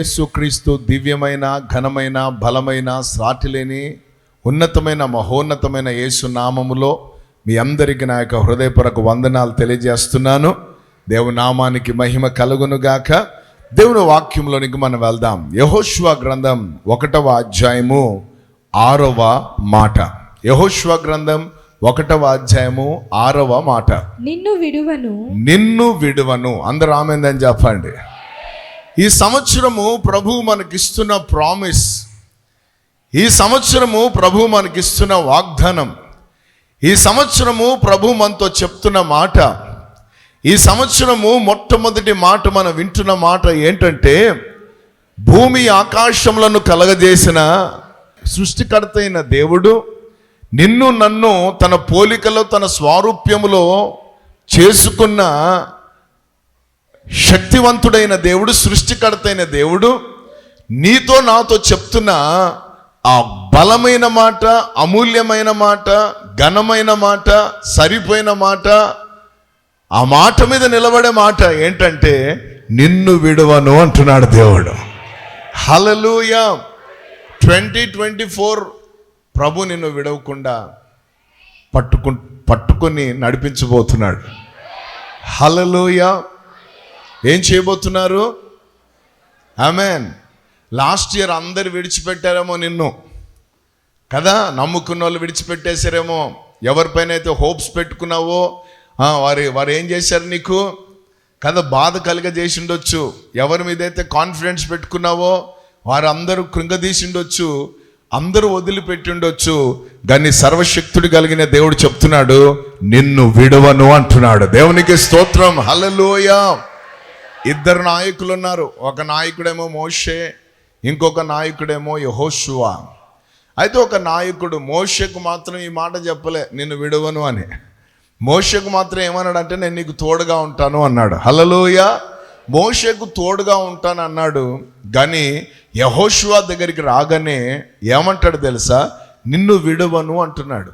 యేసుక్రీస్తు దివ్యమైన ఘనమైన బలమైన సాటిలేని ఉన్నతమైన మహోన్నతమైన యేసు నామములో మీ అందరికీ నా యొక్క హృదయపూర్వక వందనాలు తెలియజేస్తున్నాను. దేవుని నామానికి మహిమ కలుగును గాక దేవుని వాక్యంలోనికి మనం వెళ్దాం. యహోష్వ గ్రంథం ఒకటవ అధ్యాయము ఆరవ మాట. యహోష్వ గ్రంథం ఒకటవ అధ్యాయము ఆరవ మాట. నిన్ను విడువను. నిన్ను విడువను. అందరూ ఆమెందని చెప్పండి. ఈ సంవత్సరము ప్రభు మనకిస్తున్న ప్రామిస్. ఈ సంవత్సరము ప్రభు మనకిస్తున్న వాగ్దానం. ఈ సంవత్సరము ప్రభు మనతో చెప్తున్న మాట. ఈ సంవత్సరము మొట్టమొదటి మాట మనం వింటున్న మాట ఏంటంటే భూమి ఆకాశములను కలగజేసిన సృష్టికర్త అయిన దేవుడు నిన్ను నన్ను తన పోలికలో తన స్వారూప్యములో చేసుకున్న శక్తివంతుడైన దేవుడు సృష్టికర్తైన దేవుడు నీతో నాతో చెప్తున్న ఆ బలమైన మాట అమూల్యమైన మాట ఘనమైన మాట సరిపోయిన మాట ఆ మాట మీద నిలబడే మాట ఏంటంటే నిన్ను విడవను అంటున్నాడు దేవుడు. హలలుయ ట్వంటీ ట్వంటీ ఫోర్ ప్రభు నిన్ను విడవకుండా పట్టుకు పట్టుకొని నడిపించబోతున్నాడు. హలలుయ ఏం చేయబోతున్నారు? ఆమెన్ లాస్ట్ ఇయర్ అందరు విడిచిపెట్టారేమో నిన్ను. కదా? నమ్ముకున్న వాళ్ళు విడిచిపెట్టేశారేమో ఎవరిపైన అయితే హోప్స్ పెట్టుకున్నావో? వారి వారు ఏం చేశారు నీకు? కదా బాధ కలిగజేసి ఉండొచ్చు ఎవరి మీద అయితే కాన్ఫిడెన్స్ పెట్టుకున్నావో? వారందరూ కృంగదీసిండొచ్చు. అందరూ వదిలిపెట్టి ఉండొచ్చు కానీ సర్వశక్తుడు కలిగిన దేవుడు చెప్తున్నాడు నిన్ను విడవను అంటున్నాడు. దేవునికి స్తోత్రం. హల్లెలూయా ఇద్దరు నాయకులు ఉన్నారు ఒక నాయకుడేమో మోషే ఇంకొక నాయకుడేమో యహోశువా అయితే ఒక నాయకుడు మోషకు మాత్రం ఈ మాట చెప్పలే నిన్ను విడవను అని. మోషకు మాత్రం ఏమన్నాడు అంటే నేను నీకు తోడుగా ఉంటాను అన్నాడు. హలలోయ మోషకు తోడుగా ఉంటాను అన్నాడు. కానీ యహోషువా దగ్గరికి రాగానే ఏమంటాడు తెలుసా? నిన్ను విడవను అంటున్నాడు.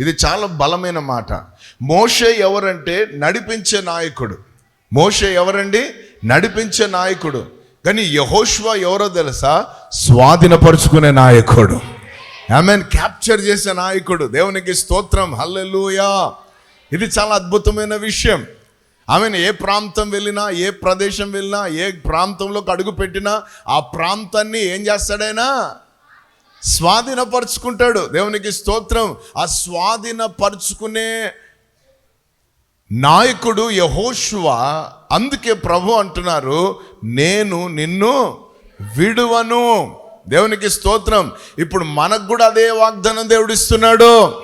ఇది చాలా బలమైన మాట. మోషే ఎవరంటే నడిపించే నాయకుడు. మోషే ఎవరండి? నడిపించే నాయకుడు. కానీ యహోష్వా ఎవరో తెలుసా? స్వాధీనపరుచుకునే నాయకుడు. ఆమెన్ క్యాప్చర్ చేసే నాయకుడు. దేవునికి స్తోత్రం. హల్లెలూయా ఇది చాలా అద్భుతమైన విషయం. ఆమెను ఏ ప్రాంతం వెళ్ళినా ఏ ప్రదేశం వెళ్ళినా ఏ ప్రాంతంలోకి అడుగు పెట్టినా ఆ ప్రాంతాన్ని ఏం చేస్తాడైనా? స్వాధీనపరుచుకుంటాడు. దేవునికి స్తోత్రం. ఆ స్వాధీనపరుచుకునే నాయకుడు యహోశువ అందుకే ప్రభు అంటున్నారు నేను నిన్ను విడువను. దేవునికి స్తోత్రం. ఇప్పుడు మనకు కూడా అదే వాగ్దానం దేవుడిస్తున్నాడు.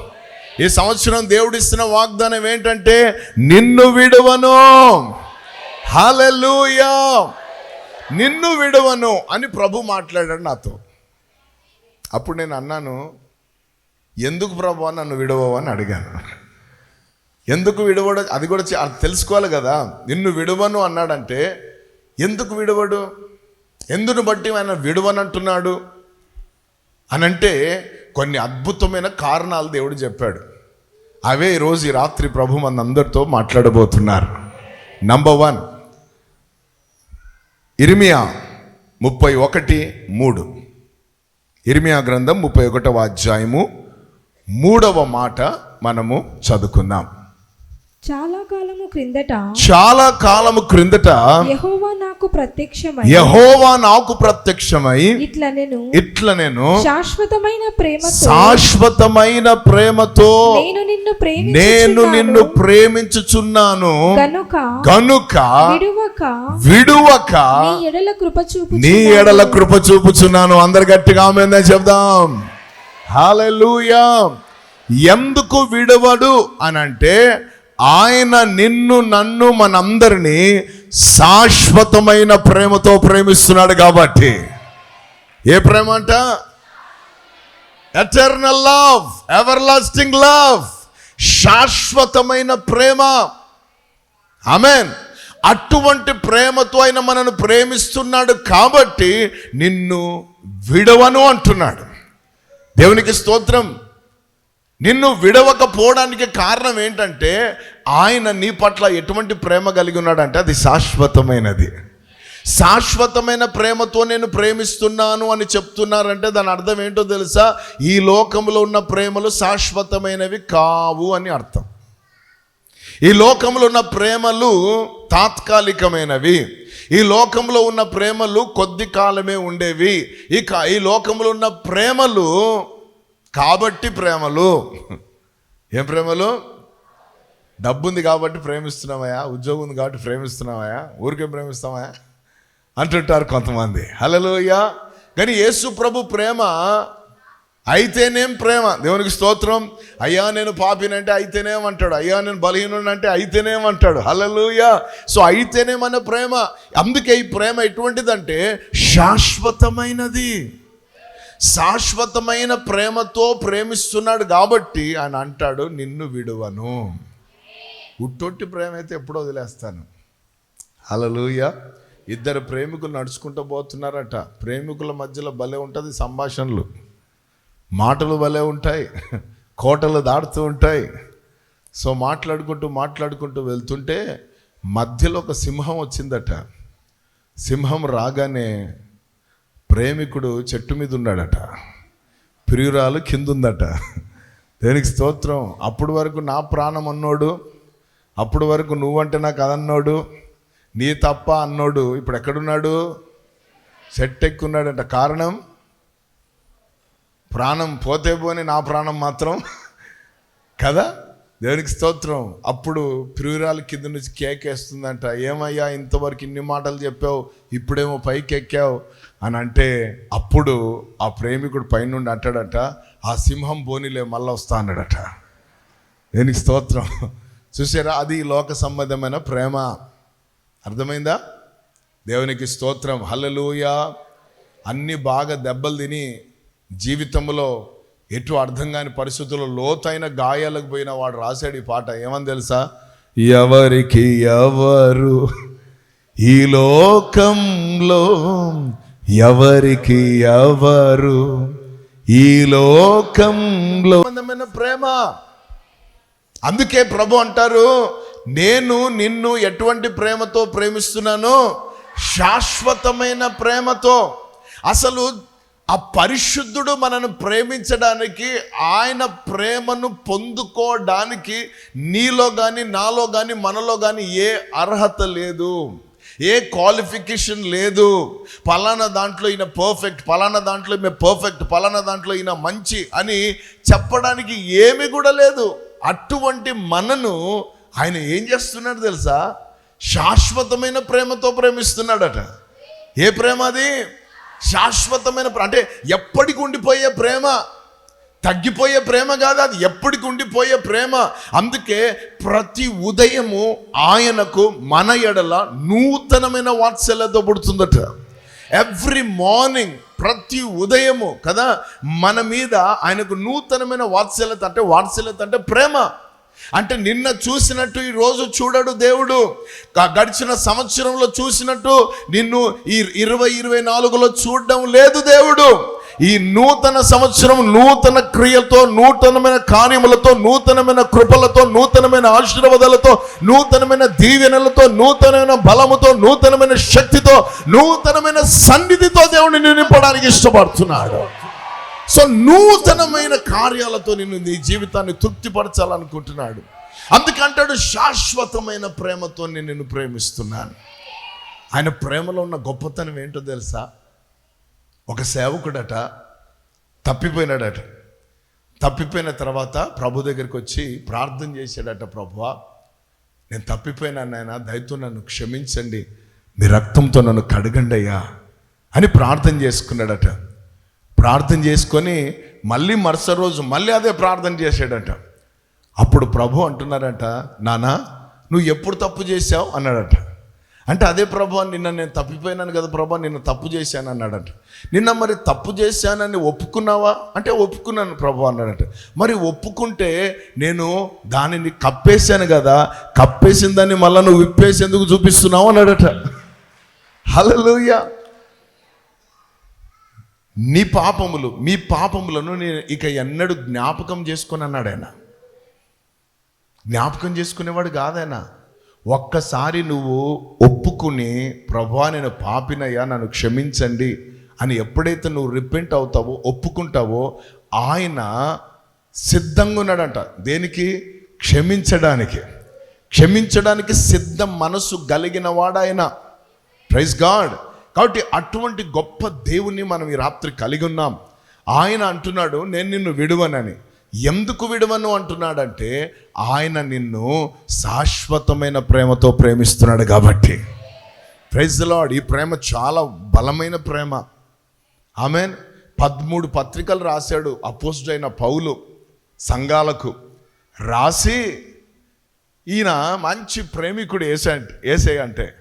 ఈ సంవత్సరం దేవుడిస్తున్న వాగ్దానం ఏంటంటే నిన్ను విడువను. హలలుయా నిన్ను విడువను అని ప్రభు మాట్లాడాడు నాతో. అప్పుడు నేను అన్నాను ఎందుకు ప్రభు నన్ను విడవవు? అని అడిగాను. ఎందుకు విడవడు? అది కూడా తెలుసుకోవాలి కదా. నిన్ను విడవను అన్నాడంటే ఎందుకు విడవడు? ఎందును బట్టి ఆయన విడవనంటున్నాడు? అని అంటే కొన్ని అద్భుతమైన కారణాలు దేవుడు చెప్పాడు. అవే ఈరోజు ఈ రాత్రి ప్రభు మన అందరితో మాట్లాడబోతున్నారు. నంబర్ వన్ ఇర్మియా ముప్పై ఒకటి మూడు. ఇర్మియా గ్రంథం ముప్పై ఒకటవ అధ్యాయము మూడవ మాట మనము చదువుకుందాం. చాలా కాలము క్రిందట చాలా కాలము క్రిందట యెహోవా నాకు ప్రత్యక్షమై యహోవా నాకు ప్రత్యక్షమై ఇట్లా నేను ఇట్లా నేను శాశ్వతమైన ప్రేమతో శాశ్వతమైన ప్రేమతో నేను నిన్ను నేను నిన్ను ప్రేమించుచున్నాను. గనుక గనుక విడువక విడువక నీ ఎడల కృప చూపు నీ ఎడల కృప చూపుచున్నాను. అందరు గట్టిగా ఆమెందే చెప్దాం. హాలెలూయా ఎందుకు విడవడు అని అంటే ఆయన నిన్ను నన్ను మనందరినీ శాశ్వతమైన ప్రేమతో ప్రేమిస్తున్నాడు కాబట్టి. ఏ ప్రేమ అంట? Eternal love everlasting love శాశ్వతమైన ప్రేమ. ఆమెన్ అటువంటి ప్రేమతో ఆయన మనను ప్రేమిస్తున్నాడు కాబట్టి నిన్ను విడవను అంటున్నాడు. దేవునికి స్తోత్రం. నిన్ను విడవకపోవడానికి కారణం ఏంటంటే ఆయన నీ పట్ల ఎటువంటి ప్రేమ కలిగి ఉన్నాడంటే అది శాశ్వతమైనది. శాశ్వతమైన ప్రేమతో నేను ప్రేమిస్తున్నాను అని చెప్తున్నారంటే దాని అర్థం ఏంటో తెలుసా? ఈ లోకంలో ఉన్న ప్రేమలు శాశ్వతమైనవి కావు అని అర్థం. ఈ లోకంలో ఉన్న ప్రేమలు తాత్కాలికమైనవి. ఈ లోకంలో ఉన్న ప్రేమలు కొద్ది కాలమే ఉండేవి. ఇక ఈ లోకంలో ఉన్న ప్రేమలు కాబట్టి ప్రేమలు. ఏం ప్రేమలు? డబ్బు ఉంది కాబట్టి ప్రేమిస్తున్నామయ్యా ఉద్యోగం ఉంది కాబట్టి ప్రేమిస్తున్నామయ్యా ఊరికే ప్రేమిస్తామయ్యా అంటుంటారు కొంతమంది. హలోయ కానీ యేసు ప్రభు ప్రేమ అయితేనేం ప్రేమ? దేవునికి స్తోత్రం. అయ్యా నేను పాపినంటే అయితేనేం అంటాడు అయ్యా నేను బలహీనుడు అంటే అయితేనేం అంటాడు హలలుయ సో అయితేనేమన్న ప్రేమ. అందుకే ఈ ప్రేమ ఎటువంటిదంటే శాశ్వతమైనది. శాశ్వతమైన ప్రేమతో ప్రేమిస్తున్నాడు కాబట్టి ఆయన అంటాడు నిన్ను విడువను. ఉట్టొట్టి ప్రేమ అయితే ఎప్పుడో వదిలేస్తాను. అలలుయ ఇద్దరు ప్రేమికులు నడుచుకుంటూ పోతున్నారట. ప్రేమికుల మధ్యలో భలే ఉంటుంది సంభాషణలు. మాటలు భలే ఉంటాయి. కోటలు దాడుతూ ఉంటాయి. సో మాట్లాడుకుంటూ మాట్లాడుకుంటూ వెళ్తుంటే మధ్యలో ఒక సింహం వచ్చిందట. సింహం రాగానే ప్రేమికుడు చెట్టు మీద ఉన్నాడట. ప్రియురాలు కింద ఉందట దేనికి స్తోత్రం? అప్పుడు వరకు నా ప్రాణం అన్నోడు అప్పుడు వరకు నువ్వంటే నాకు అదన్నోడు నీ తప్ప అన్నోడు ఇప్పుడు ఎక్కడున్నాడు? సెట్ ఎక్కున్నాడంట కారణం? ప్రాణం పోతే పోని నా ప్రాణం మాత్రం. కదా? దేవునికి స్తోత్రం? అప్పుడు ప్రియురాలు కింద నుంచి కేకేస్తుందంట. ఏమయ్యా ఇంతవరకు ఇన్ని మాటలు చెప్పావు ఇప్పుడేమో పైకి ఎక్కావు అని అంటే అప్పుడు ఆ ప్రేమికుడు పైనుండి అంటాడట ఆ సింహం బోనిలే మళ్ళీ వస్తా అన్నాడట. దేనికి స్తోత్రం? చూసారా అది లోక సంబంధమైన ప్రేమ. అర్థమైందా? దేవునికి స్తోత్రం. హల్లెలూయ. అన్ని బాగా దెబ్బలు తిని జీవితంలో ఎటు అర్థం కాని పరిస్థితుల్లో లోతైన గాయాలకు పోయిన వాడు రాశాడు ఈ పాట. ఏమని తెలుసా? ఎవరికి ఎవరు? ఈ లోకంలో ఎవరికి ఎవరు ఈ లోకంలో ప్రేమ. అందుకే ప్రభు అంటారు నేను నిన్ను ఎటువంటి ప్రేమతో ప్రేమిస్తున్నాను శాశ్వతమైన ప్రేమతో. అసలు ఆ పరిశుద్ధుడు మనను ప్రేమించడానికి ఆయన ప్రేమను పొందుకోవడానికి నీలో కానీ నాలో కానీ మనలో కానీ ఏ అర్హత లేదు. ఏ క్వాలిఫికేషన్ లేదు. పలానా దాంట్లో ఈయన పర్ఫెక్ట్ పలానా దాంట్లో ఈమె పర్ఫెక్ట్ పలానా దాంట్లో ఈయన మంచి అని చెప్పడానికి ఏమి కూడా లేదు. అటువంటి మనను ఆయన ఏం చేస్తున్నాడు తెలుసా? శాశ్వతమైన ప్రేమతో ప్రేమిస్తున్నాడట. ఏ ప్రేమ అది? శాశ్వతమైన అంటే ఎప్పటికి ఉండిపోయే ప్రేమ. తగ్గిపోయే ప్రేమ కాదు అది ఎప్పటికి ఉండిపోయే ప్రేమ. అందుకే ప్రతి ఉదయము ఆయనకు మన ఎడల నూతనమైన వాత్సల్యతో పుడుతుందట. ఎవ్రీ మార్నింగ్ ప్రతి ఉదయము కదా మన మీద ఆయనకు నూతనమైన వాత్సల్యత అంటే వాత్సల్యత అంటే ప్రేమ. అంటే నిన్న చూసినట్టు ఈరోజు చూడడు దేవుడు. గడిచిన సంవత్సరంలో చూసినట్టు నిన్ను ఈ ఇరవై ఇరవై నాలుగులో చూడడం లేదు దేవుడు. ఈ నూతన సంవత్సరం నూతన క్రియలతో నూతనమైన కార్యములతో నూతనమైన కృపలతో నూతనమైన ఆశీర్వాదాలతో నూతనమైన దీవెనలతో నూతనమైన బలముతో నూతనమైన శక్తితో నూతనమైన సన్నిధితో దేవుడిని నింపడానికి ఇష్టపడుతున్నాడు. సో నూతనమైన కార్యాలతో నిన్ను నీ జీవితాన్ని తృప్తిపరచాలనుకుంటున్నాడు. అందుకంటాడు శాశ్వతమైన ప్రేమతో నేను నిన్ను ప్రేమిస్తున్నాను. ఆయన ప్రేమలో ఉన్న గొప్పతనం ఏంటో తెలుసా? ఒక సేవకుడట తప్పిపోయినాడట. తప్పిపోయిన తర్వాత ప్రభు దగ్గరికి వచ్చి ప్రార్థన చేశాడట ప్రభువా నేను తప్పిపోయినాను నాయన దయతో నన్ను క్షమించండి. మీ రక్తంతో నన్ను కడగండి అయ్యా అని ప్రార్థన చేసుకున్నాడట. ప్రార్థన చేసుకొని మళ్ళీ మరుసటి రోజు మళ్ళీ అదే ప్రార్థన చేశాడట. అప్పుడు ప్రభు అంటున్నారట నానా నువ్వు ఎప్పుడు తప్పు చేశావు? అన్నాడట. అంటే అదే ప్రభా నిన్న నేను తప్పిపోయినాను కదా ప్రభు నిన్న తప్పు చేశాను అన్నాడంట. నిన్న మరి తప్పు చేశానని ఒప్పుకున్నావా? అంటే ఒప్పుకున్నాను ప్రభు అన్నాడంట. మరి ఒప్పుకుంటే నేను దానిని కప్పేశాను కదా కప్పేసిన దాన్ని మళ్ళీ నువ్వు విప్పేసేందుకు చూపిస్తున్నావు అన్నాడట. హల్లెలూయా. నీ పాపములు మీ పాపములను నేను ఇక ఎన్నడూ జ్ఞాపకం చేసుకొని అన్నాడు ఆయన. జ్ఞాపకం చేసుకునేవాడు కాదైనా ఒక్కసారి నువ్వు ఒప్పుకుని ప్రభా నేను పాపినయ్యా నన్ను క్షమించండి అని ఎప్పుడైతే నువ్వు రిపెంట్ అవుతావో ఒప్పుకుంటావో ఆయన సిద్ధంగా ఉన్నాడంట. దేనికి? క్షమించడానికి. క్షమించడానికి సిద్ధం మనసు కలిగిన వాడాయన ప్రైజ్ గాడ్ కాబట్టి అటువంటి గొప్ప దేవుణ్ణి మనం ఈ రాత్రి కలిగి ఉన్నాం. ఆయన అంటున్నాడు నేను నిన్ను విడువనని. ఎందుకు విడవను అంటున్నాడంటే ఆయన నిన్ను శాశ్వతమైన ప్రేమతో ప్రేమిస్తున్నాడు కాబట్టి. ప్రైజ్ లాడ్ ఈ ప్రేమ చాలా బలమైన ప్రేమ. ఆమెన్ పదమూడు పత్రికలు రాశాడు అపోజిట్ పౌలు సంఘాలకు. రాసి ఈయన మంచి ప్రేమికుడు ఏసే ఏసే అంటే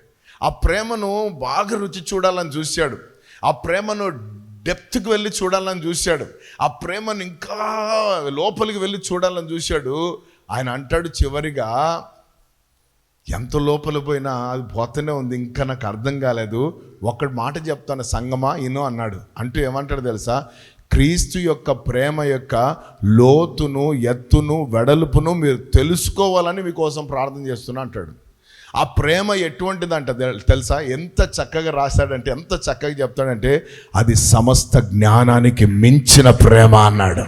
ఆ ప్రేమను బాగా రుచి చూడాలని చూశాడు. ఆ ప్రేమను డెప్త్కి వెళ్ళి చూడాలని చూశాడు. ఆ ప్రేమను ఇంకా లోపలికి వెళ్ళి చూడాలని చూశాడు. ఆయన అంటాడు చివరిగా ఎంత లోపల పోయినా అది పోతూనే ఉంది ఇంకా నాకు అర్థం కాలేదు. ఒక్కడి మాట చెప్తాను సంగమా ఇనో అన్నాడు. అంటూ ఏమంటాడు తెలుసా? క్రీస్తు యొక్క ప్రేమ యొక్క లోతును ఎత్తును వెడల్పును మీరు తెలుసుకోవాలని మీకోసం ప్రార్థన చేస్తున్నా అంటాడు. ఆ ప్రేమ ఎటువంటిదంట తెలుసా? ఎంత చక్కగా రాశాడంటే ఎంత చక్కగా చెప్తాడంటే అది సమస్త జ్ఞానానికి మించిన ప్రేమ అన్నాడు.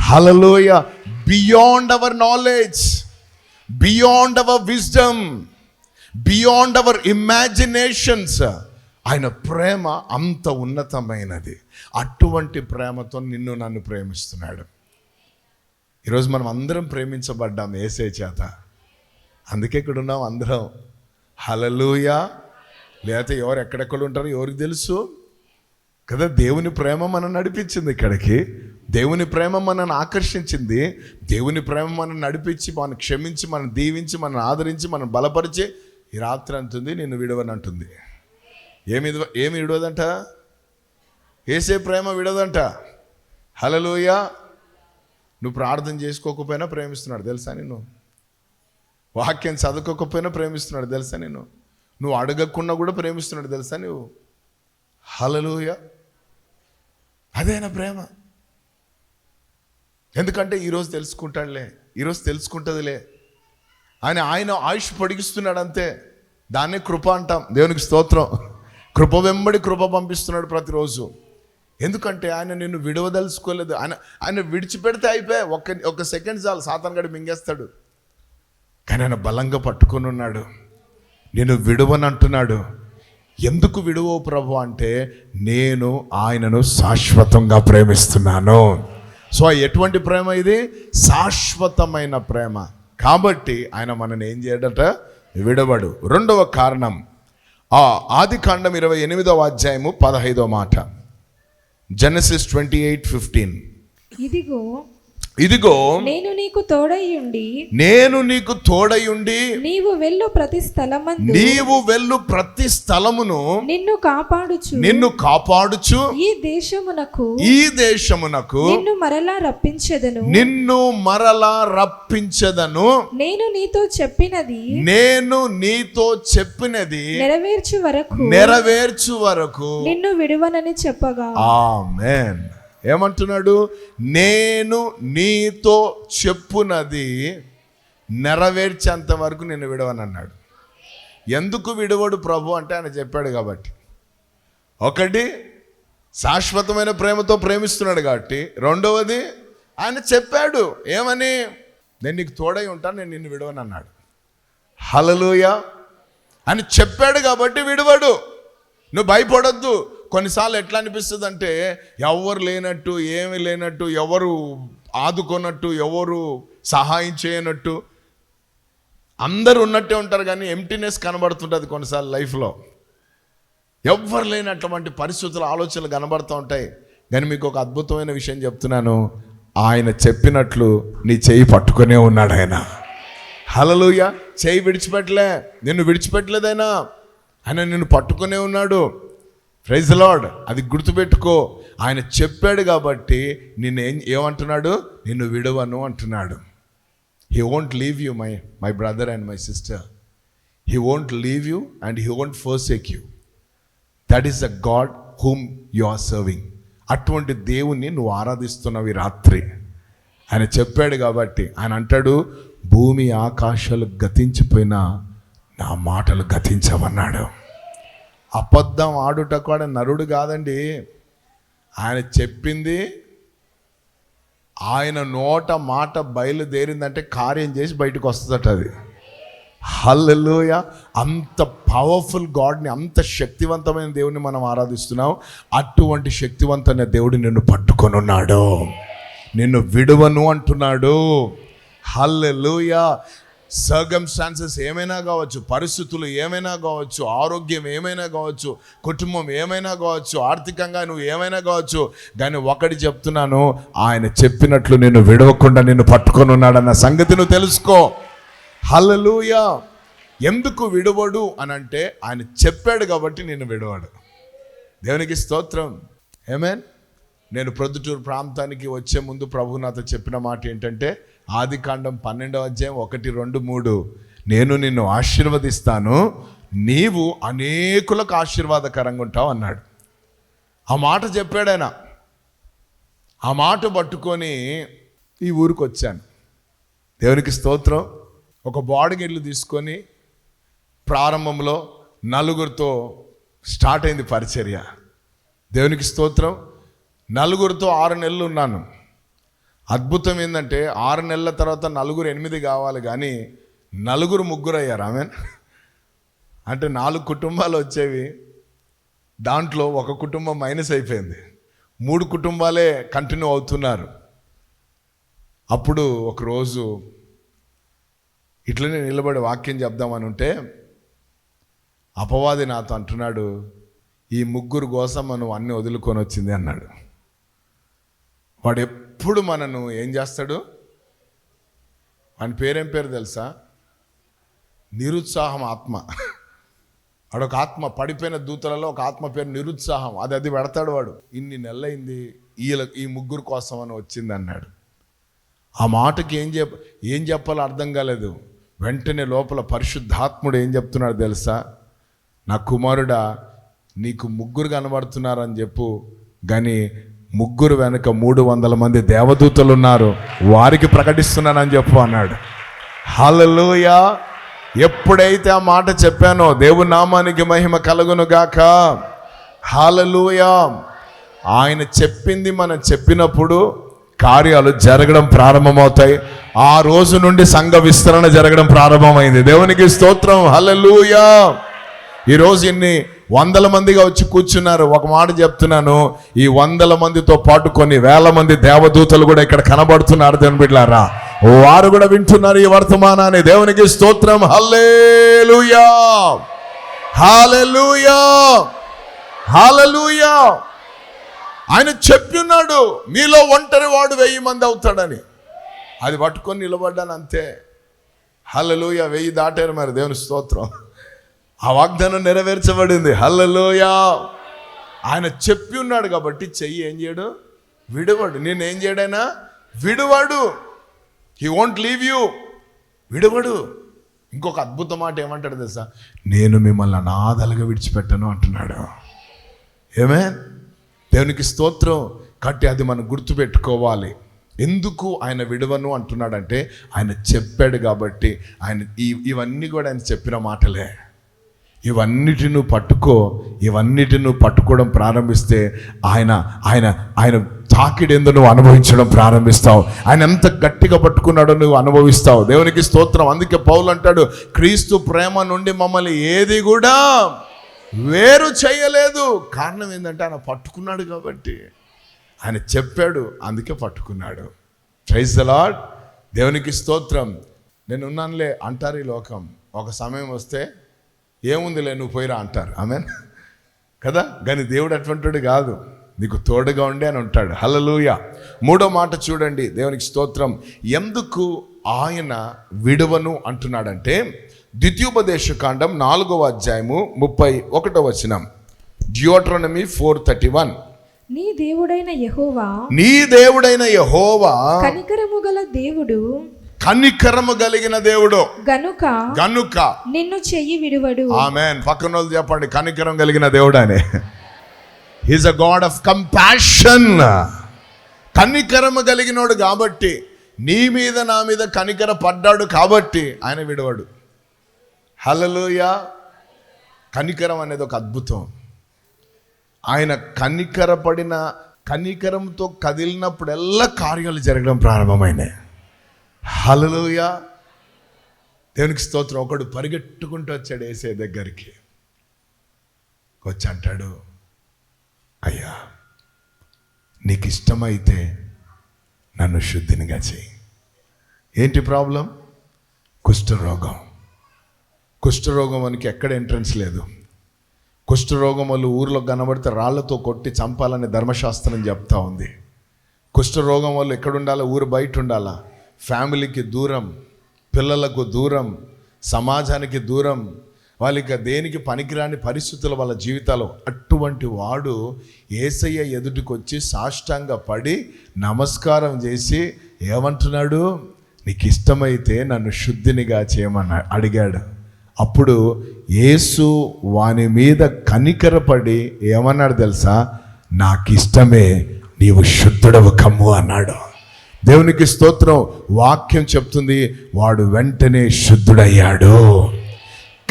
Hallelujah beyond our knowledge beyond our wisdom beyond our imaginations. ఆయన ప్రేమ అంత ఉన్నతమైనది. అటువంటి ప్రేమతో నిన్ను నన్ను ప్రేమిస్తున్నాడు. ఈరోజు మనం అందరం ప్రేమించబడ్డాం ఏసే చేత. అందుకే ఇక్కడ ఉన్నాం అందరం. హలలుయా లేకపోతే ఎవరు ఎక్కడెక్కడ ఉంటారో ఎవరికి తెలుసు? కదా దేవుని ప్రేమ మనం నడిపించింది ఇక్కడికి. దేవుని ప్రేమ మనల్ని ఆకర్షించింది. దేవుని ప్రేమ మనం నడిపించి మనం క్షమించి మనం దీవించి మనం ఆదరించి మనం బలపరిచి ఈ రాత్రి అంటుంది నిన్ను విడవని అంటుంది. ఏమి ఏమి విడవదంట? ఏసే ప్రేమ విడవదంట. హలలోయ నువ్వు ప్రార్థన చేసుకోకపోయినా ప్రేమిస్తున్నాడు. తెలుసా నిన్ను? వాక్యం చదవకపోయినా ప్రేమిస్తున్నాడు తెలుసా నేను నువ్వు అడగకుండా కూడా ప్రేమిస్తున్నాడు తెలుసా నువ్వు హలలుయ అదేనా ప్రేమ. ఎందుకంటే ఈరోజు తెలుసుకుంటాడులే ఈరోజు తెలుసుకుంటుందిలే. ఆయన ఆయన ఆయుష్ పొడిగిస్తున్నాడు అంతే. దాన్నే కృప అంటాం. దేవునికి స్తోత్రం. కృప వెంబడి కృప పంపిస్తున్నాడు ప్రతిరోజు. ఎందుకంటే ఆయన నిన్ను విడవదలుచుకోలేదు. ఆయన ఆయన విడిచిపెడితే అయిపోయి. ఒక్క ఒక సెకండ్ చాలు. సాతాన్ గడి మింగేస్తాడు. కానీ ఆయన బలంగా పట్టుకొని ఉన్నాడు. నేను విడువనంటున్నాడు ఎందుకు విడువో ప్రభు అంటే నేను ఆయనను శాశ్వతంగా ప్రేమిస్తున్నాను. సో ఎటువంటి ప్రేమ ఇది? శాశ్వతమైన ప్రేమ. కాబట్టి ఆయన మనని ఏం చేయడట? విడవడు. రెండవ కారణం. ఆ ఆది కాండం ఇరవై ఎనిమిదవ అధ్యాయము పదహైదవ మాట. జెనసిస్ ట్వంటీ ఎయిట్ ఫిఫ్టీన్ ఇదిగో ఇదిగో నేను నీకు తోడయ్యుండి నేను నీకు తోడయుండి నీవు వెళ్ళు ప్రతి స్థలమందు. నీవు వెళ్ళు ప్రతి స్థలమును నిన్ను కాపాడుచు. నిన్ను కాపాడుచు. ఈ దేశమునకు ఈ దేశమునకు నిన్ను మరలా రప్పించెదను. నిన్ను మరలా రప్పించదను. నేను నీతో చెప్పినది నేను నీతో చెప్పినది నెరవేర్చు వరకు. నెరవేర్చు వరకు. నిన్ను విడువనని చెప్పగా. ఆమెన్. ఏమంటున్నాడు? నేను నీతో చెప్పునది నెరవేర్చేంత వరకు నేను విడవను అన్నాడు. ఎందుకు విడవడు ప్రభు అంటే ఆయన చెప్పాడు కాబట్టి. ఒకటి శాశ్వతమైన ప్రేమతో ప్రేమిస్తున్నాడు కాబట్టి. రెండవది ఆయన చెప్పాడు ఏమని? నేను నీకు తోడై ఉంటాను నేను నిన్ను విడవను అన్నాడు. హలలుయ అని చెప్పాడు కాబట్టి విడవడు. నువ్వు భయపడొద్దు. కొన్నిసార్లు ఎట్లా అనిపిస్తుంది అంటే ఎవరు లేనట్టు ఏమి లేనట్టు ఎవరు ఆదుకున్నట్టు ఎవరు సహాయం చేయనట్టు అందరు ఉన్నట్టే ఉంటారు కానీ ఎంటీనెస్ కనబడుతుంటుంది కొన్నిసార్లు లైఫ్లో. ఎవ్వరు లేనటువంటి పరిస్థితుల ఆలోచనలు కనబడుతూ ఉంటాయి. కానీ మీకు ఒక అద్భుతమైన విషయం చెప్తున్నాను. ఆయన చెప్పినట్లు నీ చేయి పట్టుకునే ఉన్నాడు ఆయన. హలలుయ చేయి విడిచిపెట్టలే. నిన్ను విడిచిపెట్టలేదైనా. ఆయన నిన్ను పట్టుకునే ఉన్నాడు. ప్రైజ్ లార్డ్ అది గుర్తుపెట్టుకో. ఆయన చెప్పాడు కాబట్టి నిన్ను ఏం ఏమంటున్నాడు? నిన్ను విడవను అంటున్నాడు. He won't leave you my my brother and my sister he won't leave you and he won't forsake you that is the God whom you are serving అటువంటి దేవుణ్ణి నువ్వు ఆరాధిస్తున్నావు ఈ రాత్రి. ఆయన చెప్పాడు కాబట్టి ఆయన అంటాడు భూమి ఆకాశాలు గతించిపోయినా నా మాటలు గతించవన్నాడు. అబద్ధం ఆడుట కూడా నరుడు కాదండి. ఆయన చెప్పింది ఆయన నోట మాట బయలుదేరిందంటే కార్యం చేసి బయటకు వస్తుందట అది. హల్లెలూయ. అంత పవర్ఫుల్ గాడ్ని అంత శక్తివంతమైన దేవుని మనం ఆరాధిస్తున్నాం. అటువంటి శక్తివంతమైన దేవుడు నిన్ను పట్టుకొని ఉన్నాడు నిన్ను విడువను అంటున్నాడు. హల్లెలూయ. సర్గమ్స్టాన్సెస్ ఏమైనా కావచ్చు పరిస్థితులు ఏమైనా కావచ్చు ఆరోగ్యం ఏమైనా కావచ్చు కుటుంబం ఏమైనా కావచ్చు ఆర్థికంగా నువ్వు ఏమైనా కావచ్చు కానీ ఒకటి చెప్తున్నాను ఆయన చెప్పినట్లు నేను విడవకుండా నిన్ను పట్టుకొని ఉన్నాడన్న సంగతి నువ్వు తెలుసుకో. హలలుయా ఎందుకు విడవడు అని అంటే ఆయన చెప్పాడు కాబట్టి నేను విడవాడు. దేవునికి స్తోత్రం. ఏమేన్ నేను ప్రొద్దుటూరు ప్రాంతానికి వచ్చే ముందు ప్రభు నాతో చెప్పిన మాట ఏంటంటే ఆది కాండం పన్నెండవ అధ్యాయం ఒకటి రెండు మూడు. నేను నిన్ను ఆశీర్వదిస్తాను. నీవు అనేకులకు ఆశీర్వాదకరంగా ఉంటావు అన్నాడు. ఆ మాట చెప్పాడు ఆయన. ఆ మాట పట్టుకొని ఈ ఊరికి వచ్చాను. దేవునికి స్తోత్రం. ఒక బాడిగిళ్ళు తీసుకొని ప్రారంభంలో నలుగురితో స్టార్ట్ అయింది పరిచర్య. దేవునికి స్తోత్రం. నలుగురితో ఆరు నెలలు ఉన్నాను. అద్భుతం ఏంటంటే ఆరు నెలల తర్వాత నలుగురు ఎనిమిది కావాలి కానీ నలుగురు ముగ్గురు అయ్యారు ఆమె అంటే నాలుగు కుటుంబాలు వచ్చేవి. దాంట్లో ఒక కుటుంబం మైనస్ అయిపోయింది. మూడు కుటుంబాలే కంటిన్యూ అవుతున్నారు. అప్పుడు ఒకరోజు ఇట్లనే నిలబడి వాక్యం చెప్దామని ఉంటే అపవాది నాతో అంటున్నాడు ఈ ముగ్గురు కోసం మనం అన్ని వదులుకొని వచ్చింది అన్నాడు. వాడు ఎప్పుడు మనను ఏం చేస్తాడు? వాని పేరేం పేరు తెలుసా? నిరుత్సాహం ఆత్మ. ఆడొక ఆత్మ పడిపోయిన దూతలలో ఒక ఆత్మ పేరు నిరుత్సాహం. అది అది పెడతాడు వాడు. ఇన్ని నెలలైంది ఈల ఈ ముగ్గురు కోసం అని వచ్చింది అన్నాడు. ఆ మాటకి ఏం చెప్ ఏం చెప్పాలో అర్థం కాలేదు. వెంటనే లోపల పరిశుద్ధాత్ముడు ఏం చెప్తున్నాడు తెలుసా? నా కుమారుడా నీకు ముగ్గురు కనబడుతున్నారని చెప్పు కానీ ముగ్గురు వెనుక మూడు వందల మంది దేవదూతలు ఉన్నారు వారికి ప్రకటిస్తున్నానని చెప్పు అన్నాడు. హల్లెలూయా! ఎప్పుడైతే ఆ మాట చెప్పానో దేవుని నామానికి మహిమ కలుగును గాక. హాలలుయా ఆయన చెప్పింది మనం చెప్పినప్పుడు కార్యాలు జరగడం ప్రారంభమవుతాయి. ఆ రోజు నుండి సంఘ విస్తరణ జరగడం ప్రారంభమైంది. దేవునికి స్తోత్రం. హలలుయా ఈరోజు ఇన్ని వందల మందిగా వచ్చి కూర్చున్నారు. ఒక మాట చెప్తున్నాను. ఈ వందల మందితో పాటు కొన్ని వేల మంది దేవదూతలు కూడా ఇక్కడ కనబడుతున్నారు దేవుని బిడ్డారా వారు కూడా వింటున్నారు ఈ వర్తమానాన్ని. దేవునికి స్తోత్రం. హల్లేలుయా. హాలెలూయా హాలెలూయా ఆయన చెప్పిన్నాడు మీలో ఒంటరి వాడు వెయ్యి మంది అవుతాడని. అది పట్టుకొని నిలబడ్డాను అంతే. హలలుయ వెయ్యి దాటారు మరి. దేవుని స్తోత్రం. ఆ వాగ్దానం నెరవేర్చబడింది. హల్లలోయా. ఆయన చెప్పి ఉన్నాడు కాబట్టి చెయ్యి ఏం చేయడు? విడవడు. నేను ఏం చేయడైనా? విడువాడు. హీ వోంట్ లీవ్ యూ విడువడు. ఇంకొక అద్భుత మాట ఏమంటాడు తెలుసా? నేను మిమ్మల్ని అనాథలుగా విడిచిపెట్టను అంటున్నాడు. ఏమే దేవునికి స్తోత్రం. కట్టి అది మనం గుర్తుపెట్టుకోవాలి. ఎందుకు ఆయన విడవను అంటున్నాడంటే ఆయన చెప్పాడు కాబట్టి ఆయన ఇవన్నీ కూడా ఆయన చెప్పిన మాటలే. ఇవన్నిటి నువ్వు పట్టుకో ఇవన్నిటి నువ్వు పట్టుకోవడం ప్రారంభిస్తే ఆయన ఆయన ఆయన తాకిడేందో నువ్వు అనుభవించడం ప్రారంభిస్తావు. ఆయన ఎంత గట్టిగా పట్టుకున్నాడో నువ్వు అనుభవిస్తావు. దేవునికి స్తోత్రం. అందుకే పౌలు అంటాడు క్రీస్తు ప్రేమ నుండి మమ్మల్ని ఏది కూడా వేరు చేయలేదు. కారణం ఏంటంటే ఆయన పట్టుకున్నాడు కాబట్టి. ఆయన చెప్పాడు అందుకే పట్టుకున్నాడు. ప్రైజ్ ద లార్డ్ దేవునికి స్తోత్రం. నేను ఉన్నానులే అంటారు ఈ లోకం. ఒక సమయం వస్తే ఏముందిలే నువ్వు పోయిరా అంటారు. ఆమె కదా? కానీ దేవుడు అటువంటివాడు కాదు. నీకు తోడుగా ఉండి అని ఉంటాడు. హల్లెలూయా. మూడో మాట చూడండి. దేవునికి స్తోత్రం. ఎందుకు ఆయన విడువను అంటున్నాడంటే ద్వితీయోపదేశ కాండం నాలుగవ అధ్యాయము ముప్పై ఒకటో వచనం. జియోట్రోనమీ ఫోర్ థర్టీ వన్ నీ దేవుడైన యెహోవా నీ దేవుడైన యహోవా కనికరము గల దేవుడు కనికరము కలిగిన దేవుడు. గనుక గనుక. నిన్ను చెయ్యి విడువడు. ఆమెన్. పక్కన వాళ్ళు చెప్పండి కనికరం కలిగిన దేవుడు అని is a God of compassion కనికరము కలిగినోడు కాబట్టి నీ మీద నా మీద కనికర పడ్డాడు కాబట్టి ఆయన విడవాడు. హలలోయ కనికరం అనేది ఒక అద్భుతం. ఆయన కనికరపడిన కనికరంతో కదిలినప్పుడల్లా కార్యాలు జరగడం ప్రారంభమైనాయి. హలలోయా దేవునికి స్తోత్రం. ఒకడు పరిగెట్టుకుంటూ వచ్చాడు ఏసే దగ్గరికి. వచ్చి అంటాడు అయ్యా నీకు ఇష్టమైతే నన్ను శుద్ధినిగా చేయి. ఏంటి ప్రాబ్లం? కుష్ఠరోగం. కుష్ఠరోగం మనకి ఎక్కడ ఎంట్రన్స్ లేదు. కుష్ఠరోగం వాళ్ళు ఊర్లో కనబడితే రాళ్ళతో కొట్టి చంపాలని ధర్మశాస్త్రం చెప్తా ఉంది. కుష్ఠరోగం వాళ్ళు ఎక్కడ ఉండాలా? ఊరు బయట ఉండాలా? ఫ్యామిలీకి దూరం పిల్లలకు దూరం సమాజానికి దూరం వాళ్ళకి దేనికి పనికిరాని పరిస్థితుల వాళ్ళ జీవితాలు. అటువంటి వాడు ఏసయ్య ఎదుటికి వచ్చి సాష్టాంగ పడి నమస్కారం చేసి ఏమంటున్నాడు? నీకు ఇష్టమైతే నన్ను శుద్ధినిగా చేయమన్నా అడిగాడు. అప్పుడు యేసు వాని మీద కనికరపడి ఏమన్నాడు తెలుసా? నాకు ఇష్టమే నీవు శుద్ధుడవు కమ్ము అన్నాడు. దేవునికి స్తోత్రం వాక్యం చెప్తుంది వాడు వెంటనే శుద్ధుడయ్యాడు.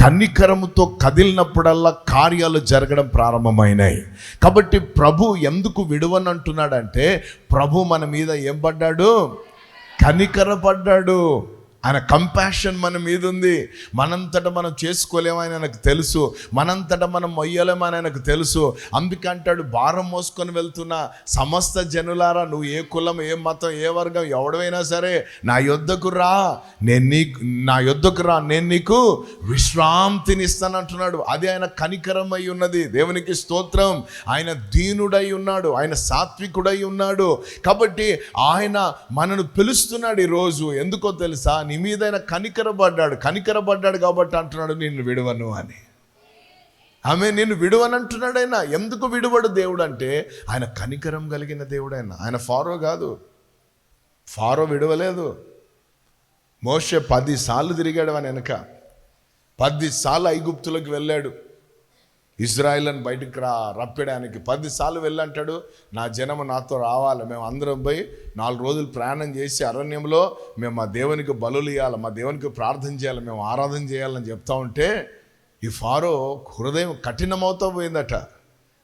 కన్నికరముతో కదిలినప్పుడల్లా కార్యాలు జరగడం ప్రారంభమైనాయి. కాబట్టి ప్రభు ఎందుకు విడువనంటున్నాడంటే ప్రభు మన మీద ఏం పడ్డాడు? కనికరపడ్డాడు ఆయన కంపాషన్ మన మీద ఉంది మనంతట మనం చేసుకోలేమని ఆయనకు తెలుసు. మనంతట మనం మొయ్యలేమని ఆయనకు తెలుసు. అందుకే అంటాడు భారం మోసుకొని వెళ్తున్న సమస్త జనులారా నువ్వు ఏ కులం ఏ మతం ఏ వర్గం ఎవడమైనా సరే నా యొద్దకు రా. నేను నీకు నా యొద్దకు రా. నేను నీకు విశ్రాంతిని ఇస్తానంటున్నాడు. అది ఆయన కనికరమై ఉన్నది. దేవునికి స్తోత్రం. ఆయన దీనుడై ఉన్నాడు. ఆయన సాత్వికుడై ఉన్నాడు. కాబట్టి ఆయన మనను పిలుస్తున్నాడు ఈరోజు. ఎందుకో తెలుసా? నీ మీద ఆయన కనికరపడ్డాడు కనికరపడ్డాడు కాబట్టి అంటున్నాడు నిన్ను విడవను అని. ఆమె నేను విడువని ఆయన. ఎందుకు విడువడు దేవుడు అంటే ఆయన కనికరం కలిగిన దేవుడు ఆయన. ఆయన ఫారో కాదు. ఫారో విడవలేదు. మోషే పది సార్లు తిరిగాడు అని వెనక. పది సార్లు ఐగుప్తులకు వెళ్ళాడు. ఇజ్రాయిల్ని బయటకు రా రప్పడానికి. పదిసార్లు వెళ్ళంటాడు నా జనము నాతో రావాలి. మేము అందరం పోయి నాలుగు రోజులు ప్రయాణం చేసి అరణ్యంలో మేము మా దేవునికి బలులు ఇవ్వాలి మా దేవునికి ప్రార్థన చేయాలి మేము ఆరాధన చేయాలని చెప్తా ఉంటే ఈ ఫారో హృదయం కఠినమవుతా పోయిందట.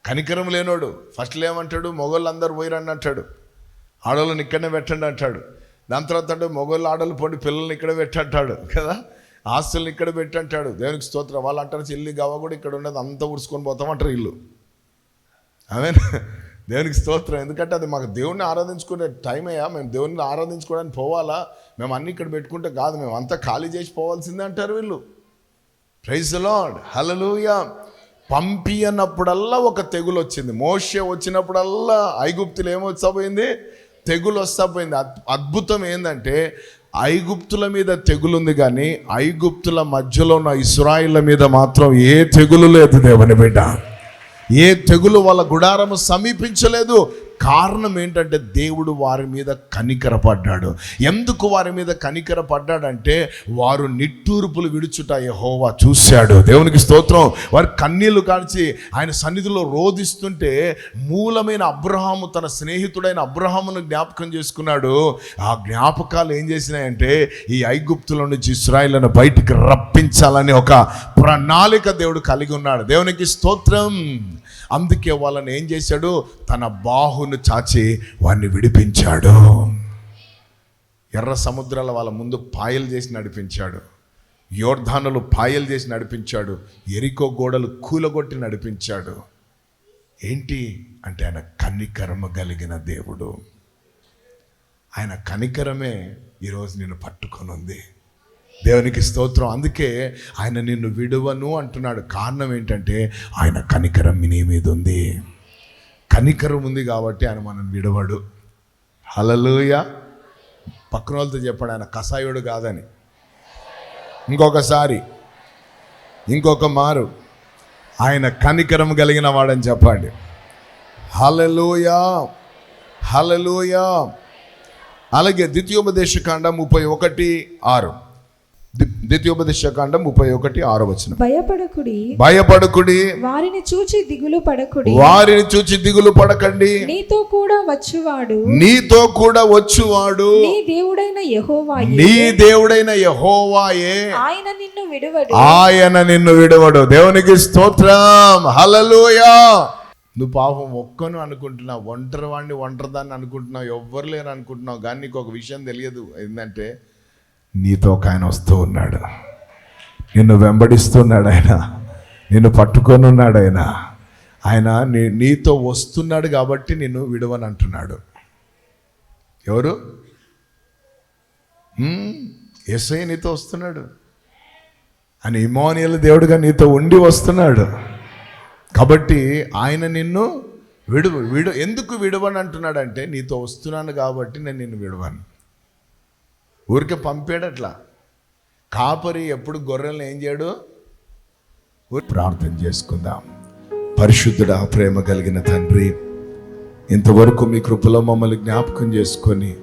కనికరం లేనోడు. ఫస్ట్లో ఏమంటాడు? మొగోళ్ళందరూ పోయిరండి అంటాడు. ఆడవాళ్ళని ఇక్కడనే పెట్టండి అంటాడు. దాని తర్వాత అంటే మొగోళ్ళు ఆడలు పండి పిల్లల్ని ఇక్కడ పెట్టంటాడు కదా? ఆస్తుల్ని ఇక్కడ పెట్టంటాడు దేవునికి స్తోత్రం. వాళ్ళు అంటారు చెల్లి గవ్వ కూడా ఇక్కడ ఉన్నది అంతా ఉడుచుకొని పోతామంటారు ఇల్లు ఆమె దేవునికి స్తోత్రం. ఎందుకంటే అది మాకు దేవుణ్ణి ఆరాధించుకునే టైం అయ్యా. మేము దేవుణ్ణి ఆరాధించుకోవడానికి పోవాలా? మేము అన్ని ఇక్కడ పెట్టుకుంటే కాదు. మేము అంతా ఖాళీ చేసి పోవాల్సిందే అంటారు వీళ్ళు. ప్రైజ్ లాడ్ హలలుయా పంపి అన్నప్పుడల్లా ఒక తెగులు వచ్చింది. మోషే వచ్చినప్పుడల్లా ఐగుప్తులు ఏమొచ్చా పోయింది? తెగులు వస్తా పోయింది. అద్- అద్భుతం ఏంటంటే ఐగుప్తుల మీద తెగులుంది కానీ ఐగుప్తుల మధ్యలో ఉన్న ఇస్రాయిల మీద మాత్రం ఏ తెగులు లేదు దేవుని బిడ్డ. ఏ తెగులు వాళ్ళ గుడారము సమీపించలేదు. కారణం ఏంటంటే దేవుడు వారి మీద కనికరపడ్డాడు. ఎందుకు వారి మీద కనికరపడ్డాడంటే వారు నిట్టూర్పులు విడుచుట యహోవా చూశాడు. దేవునికి స్తోత్రం. వారి కన్నీళ్ళు కాల్చి ఆయన సన్నిధిలో రోధిస్తుంటే మూలమైన అబ్రహాము తన స్నేహితుడైన అబ్రహామును జ్ఞాపకం చేసుకున్నాడు. ఆ జ్ఞాపకాలు ఏం చేసినాయంటే ఈ ఐగుప్తుల నుంచి ఇస్రాయిల్ను బయటికి రప్పించాలని ఒక ప్రణాళిక దేవుడు కలిగి ఉన్నాడు. దేవునికి స్తోత్రం. అందుకే వాళ్ళని ఏం చేశాడు? తన బాహును చాచి వాడిని విడిపించాడు. ఎర్ర సముద్రాల వాళ్ళ ముందు పాయలు చేసి నడిపించాడు. యోర్ధానులు పాయలు చేసి నడిపించాడు. ఎరికో గోడలు కూలగొట్టి నడిపించాడు. ఏంటి? అంటే ఆయన కనికరమ కలిగిన దేవుడు. ఆయన కనికరమే ఈరోజు నేను పట్టుకొని ఉంది దేవునికి స్తోత్రం. అందుకే ఆయన నిన్ను విడువను అంటున్నాడు. కారణం ఏంటంటే ఆయన కనికరం నీ మీద ఉంది. కనికరం ఉంది కాబట్టి ఆయన మనం విడవడు. హలలోయ పక్కన వాళ్ళతో చెప్పాడు ఆయన కషాయుడు కాదని. ఇంకొకసారి ఇంకొక మారు ఆయన కనికరం కలిగిన వాడని చెప్పండి. హలలోయ హలలోయ అలాగే ద్వితీయోపదేశ కాండ ముప్పై ఒకటి ఆరు. ద్వితీయోపదేశ కాండం ముప్పై ఒకటి ఆరో వచనం. భయపడకుడి. భయపడకుడి. వారిని చూచి దిగులు పడకుడి. వారిని చూచి దిగులు పడకండి. నీతో కూడా వచ్చువాడు. నీతో కూడా వచ్చువాడు. నీ దేవుడైన యెహోవాయే. నీ దేవుడైన యహోవాయే. ఆయన నిన్ను విడువడు. ఆయన నిన్ను విడవడు. దేవునికి స్తోత్రం. హల్లెలూయా. నువ్వు పాపం ఒక్కను అనుకుంటున్నావు. ఒంటరి వాడిని ఒంటరిదాన్ని అనుకుంటున్నావు. ఎవ్వరు లేరు అనుకుంటున్నావు కానీ నీకు ఒక విషయం తెలియదు. ఏంటంటే నీతో ఒక ఆయన వస్తూ ఉన్నాడు. నిన్ను వెంబడిస్తున్నాడు ఆయన. నిన్ను పట్టుకొని ఉన్నాడు ఆయన. ఆయన నీ నీతో వస్తున్నాడు కాబట్టి నిన్ను విడవని అంటున్నాడు. ఎవరు? ఎస్ఐ నీతో వస్తున్నాడు. అని ఇమానియల్ దేవుడుగా నీతో ఉండి వస్తున్నాడు. కాబట్టి ఆయన నిన్ను విడు విడు ఎందుకు విడవని అంటున్నాడంటే నీతో వస్తున్నాను కాబట్టి నేను నిన్ను విడవను. ఊరికే పంపాడు అట్లా కాపరి ఎప్పుడు గొర్రెలను ఏం చేయడు? ప్రార్థన చేసుకుందాం. పరిశుద్ధుడా ప్రేమ కలిగిన తండ్రి ఇంతవరకు మీ కృపలో మమ్మల్ని జ్ఞాపకం చేసుకొని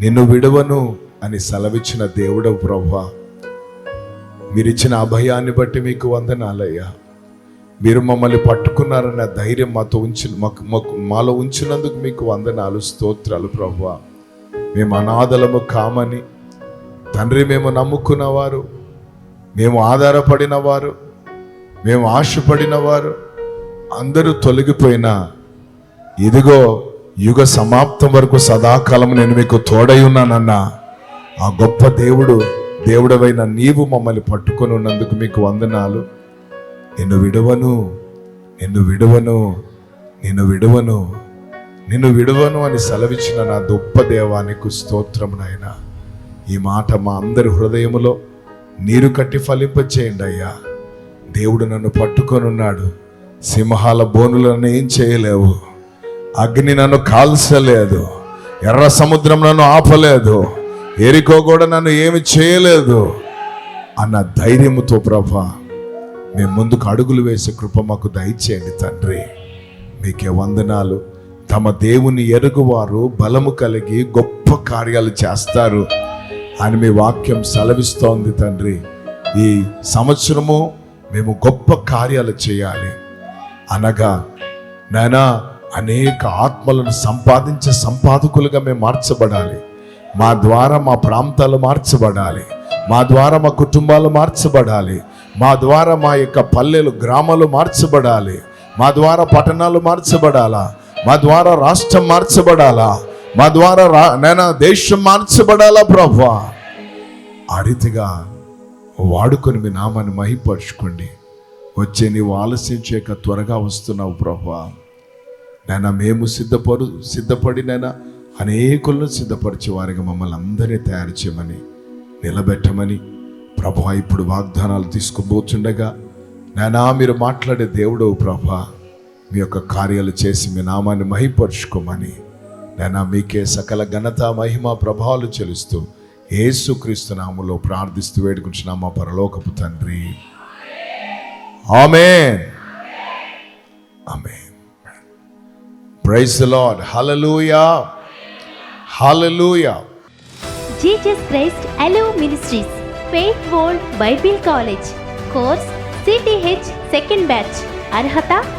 నిన్ను విడవను అని సెలవిచ్చిన దేవుడవు ప్రభా మీరిచ్చిన అభయాన్ని బట్టి మీకు వందనాలయ్యా. మీరు మమ్మల్ని పట్టుకున్నారన్న ధైర్యం మాతో ఉంచి మాకు మాకు మాలో ఉంచినందుకు మీకు వందనాలు స్తోత్రాలు ప్రభా మేము అనాథలము కామని. తండ్రి మేము నమ్ముకున్నవారు. మేము ఆధారపడిన వారు మేము ఆశపడిన వారు అందరూ తొలగిపోయినా ఇదిగో యుగ సమాప్తం వరకు సదాకాలం నేను మీకు తోడై ఉన్నానన్న ఆ గొప్ప దేవుడు దేవుడవైన నీవు మమ్మల్ని పట్టుకొని ఉన్నందుకు మీకు వందనాలు. నిన్ను విడవను నిన్ను విడవను నిన్ను విడవను. నిన్ను విడవను అని సెలవిచ్చిన నా గొప్ప దేవానికి స్తోత్రం నాయన. ఈ మాట మా అందరి హృదయములో నీరు కట్టి ఫలింపచేయండి అయ్యా. దేవుడు నన్ను పట్టుకొనున్నాడు సింహాల బోనులను ఏం చేయలేవు. అగ్ని నన్ను కాల్చలేదు ఎర్ర సముద్రం నన్ను ఆపలేదు ఎరికో కూడా నన్ను ఏమి చేయలేదు అన్న ధైర్యముతో ప్రభా మేము ముందుకు అడుగులు వేసే కృప మాకు దయచేయండి తండ్రి. మీకే వందనాలు తమ దేవుని ఎరుగువారు బలము కలిగి గొప్ప కార్యాలు చేస్తారు అని మీ వాక్యం సెలవిస్తోంది తండ్రి. ఈ సంవత్సరము మేము గొప్ప కార్యాలు చేయాలి. అనగా నానా అనేక ఆత్మలను సంపాదించే సంపాదకులుగా మేము మార్చబడాలి. మా ద్వారా మా ప్రాంతాలు మార్చబడాలి. మా ద్వారా మా కుటుంబాలు మార్చబడాలి. మా ద్వారా మా యొక్క పల్లెలు గ్రామాలు మార్చబడాలి. మా ద్వారా పట్టణాలు మార్చబడాలా? మా ద్వారా రాష్ట్రం మార్చబడాలా? మా ద్వారా రా నేను దేశం మార్చబడాలా ప్రభా? ఆ రీతిగా వాడుకొని మీ నామాన్ని మహిపరుచుకోండి. వచ్చే నీవు ఆలస్యం చేయక త్వరగా వస్తున్నావు ప్రభా. నైనా మేము సిద్ధపడు సిద్ధపడి నైనా అనేకులను సిద్ధపరిచే వారిగా మమ్మల్ని అందరినీ తయారు చేయమని నిలబెట్టమని ప్రభా ఇప్పుడు వాగ్దానాలు తీసుకుపోతుండగా నైనా మీరు మాట్లాడే దేవుడు ప్రభా. మీ యొక్క కార్యాలు చేసి మీ నామాన్ని మహిపరుచుకోమని. నేను మీకే సకల ఘనత మహిమ ప్రభావాలు చెలుస్తూ ఏసుక్రీస్తు నామములో ప్రార్థిస్తూ వేడుకుంటున్నాం మా పరలోకపు తండ్రి. Amen. Amen. Praise Lord hallelujah hallelujah Jesus Christ Alo ministries faith world Bible college course CTH second batch అర్హత